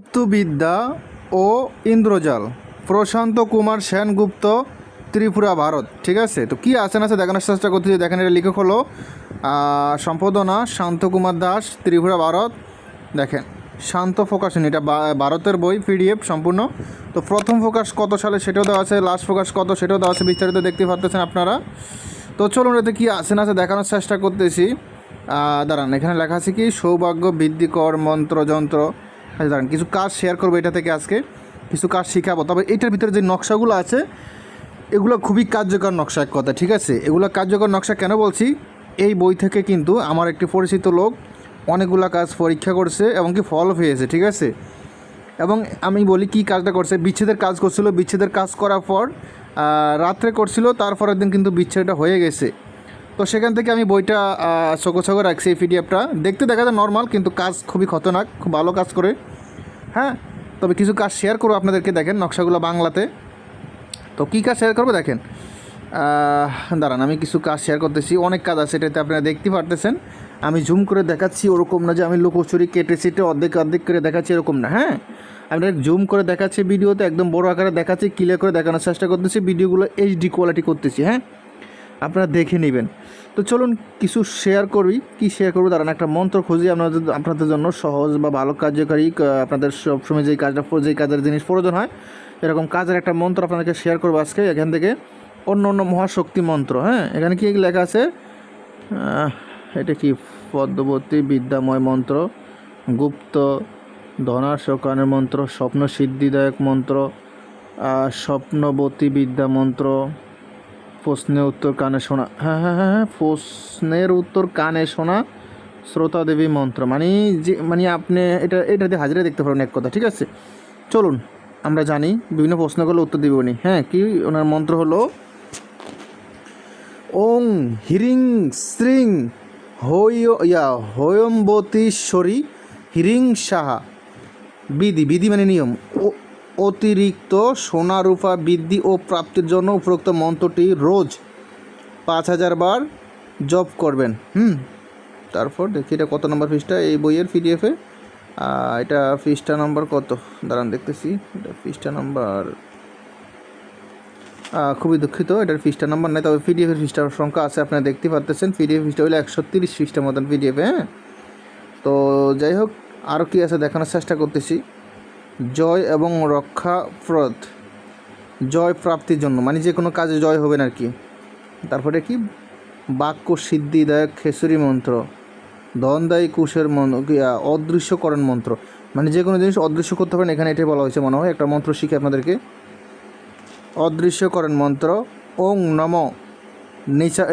গুপ্তবিদ্যা ও ইন্দ্রজাল। প্রশান্ত কুমার সেনগুপ্ত, ত্রিপুরা, ভারত। ঠিক আছে? তো কী আছে না আছে? দেখানোর চেষ্টা করতেছি। দেখেন এটা লেখক হলো সম্পাদনা শান্তকুমার দাস, ত্রিপুরা, ভারত। দেখেন, শান্ত ফোকাসন এটা ভারতের বই, পিডিএফ সম্পূর্ণ। তো প্রথম ফোকাস কত সালে সেটাও দেওয়া আছে, লাস্ট ফোকাস কত সেটাও দেওয়া আছে, বিস্তারিত দেখতে পারতেছেন আপনারা। তো চলুন এতে কী আছে না আছে দেখানোর চেষ্টা করতেছি। দাঁড়ান, এখানে লেখা আছে কি? সৌভাগ্য বৃদ্ধিকর মন্ত্র, যন্ত্র। আচ্ছা দাঁড়ান, কিছু কাজ শেয়ার করব এটা থেকে আজকে, কিছু কাজ শেখাবো। তবে এটার ভিতরে যে নকশাগুলো আছে, এগুলো খুবই কার্যকর নকশা এক কথা, ঠিক আছে? এগুলো কার্যকর নকশা কেন বলছি? এই বই থেকে কিন্তু আমার একটি পরিচিত লোক অনেকগুলো কাজ পরীক্ষা করছে এবং কি ফল পেয়েছে ঠিক আছে? এবং আমি বলি কি কাজটা করছে, বিচ্ছেদের কাজ করছিল, বিচ্ছেদের কাজ করার পর রাত্রে করছিল, তারপরের দিন কিন্তু বিচ্ছেদটা হয়ে গেছে। তো সেখান থেকে আমি বইটা চোখো চোখো রাখছি এই পিডিএফটা। দেখতে দেখা যায় নর্মাল কিন্তু কাজ খুবই খতরনাক, খুব ভালো কাজ করে। হ্যাঁ তবে কিছু কাজ শেয়ার করব আপনাদেরকে, দেখেন নকশাগুলো বাংলাতে। তো কী কাজ শেয়ার করব, দেখেন। দাঁড়ান, আমি কিছু কাজ শেয়ার করতেছি। অনেক কাজ আছে, এটাতে আপনারা দেখতে পারতেছেন। আমি জুম করে দেখাচ্ছি, ওরকম না যে আমি লুকোচুরি কেটে সেটে অর্ধেক অর্ধেক করে দেখাচ্ছি, এরকম না হ্যাঁ? আমি জুম করে দেখাচ্ছি ভিডিওতে, একদম বড় আকারে দেখাচ্ছি ক্লিয়ার করে দেখানোর চেষ্টা করতেছি, ভিডিওগুলো এইচডি কোয়ালিটি করতেছি হ্যাঁ? আপনারা দেখে নেবেন। তো চলুন কিছু শেয়ার করবি কি শেয়ার করব? দাঁড়ান, একটা মন্ত্র খুঁজি আপনাদের আপনাদের জন্য সহজ বা ভালো কার্যকারী আপনাদের সবসময় যেই কাজটা, যেই কাজের জিনিস প্রয়োজন হয়, এরকম কাজের একটা মন্ত্র আপনাদেরকে শেয়ার করব আজকে। এখান থেকে অন্য অন্য মহাশক্তি মন্ত্র হ্যাঁ? এখানে কি লেখা আছে? এটা কি পদ্মবতী বিদ্যাময় মন্ত্র, গুপ্ত ধনাশোকানের মন্ত্র স্বপ্ন সিদ্ধিদায়ক মন্ত্র স্বপ্নবতী বিদ্যা মন্ত্র প্রশ্নের উত্তর কানে শোনা। হ্যাঁ হ্যাঁ হ্যাঁ হ্যাঁ প্রশ্নের উত্তর কানে শোনা শ্রোতা দেবী মন্ত্র। মানে যে মানে আপনি এটা এটা দিয়ে হাজিরা দেখতে পারেন এক কথা, ঠিক আছে? চলুন, আমরা জানি, বিভিন্ন প্রশ্নগুলো উত্তর দিব উনি। হ্যাঁ কি ওনার মন্ত্র হলো? ওং হিরিং শ্রিং হৈ ইয়া, হয়ম্বতীশ্বরী হিরিং সাহা। বিধি বিধি মানে নিয়ম। অতিরিক্ত সোনা রূপা বৃদ্ধি ও প্রাপ্তির জন্য উপরোক্ত মন্ত্রটি রোজ পাঁচ হাজার বার জপ করবেন। হুম, তারপর দেখি এটা কত নম্বর পৃষ্ঠা? এই বইয়ের পিডিএফে এটা পৃষ্ঠা নম্বর কত? দাঁড়ান, দেখতেছি। এটা পৃষ্ঠা নম্বর খুবই দুঃখিত, এটার পৃষ্ঠা নাম্বার নেই, তবে পিডিএফের পৃষ্ঠার সংখ্যা আছে, আপনারা দেখতে পারতেছেন। পিডিএফ পৃষ্ঠা হলো একশো তিরিশ পৃষ্ঠার মতন পিডিএফ হ্যাঁ? তো যাই হোক আরও কী আছে দেখানোর চেষ্টা করতেছি। জয় এবং রক্ষাপ্রদ জয় প্রাপ্তির জন্য। মানে যে কোনো কাজে জয় হবে না আর কি। তারপরে কি? বাক্য সিদ্ধিদায়ক খেসুরি মন্ত্র, ধনদায়ী কুশের অদৃশ্যকরণ মন্ত্র। মানে যে কোনো জিনিস অদৃশ্য করতে পারেন। এখানে এটাই বলা হয়েছে মনে হয়। একটা মন্ত্র শিখে আপনাদেরকে। অদৃশ্যকরণ মন্ত্র, ওং নম। নিচা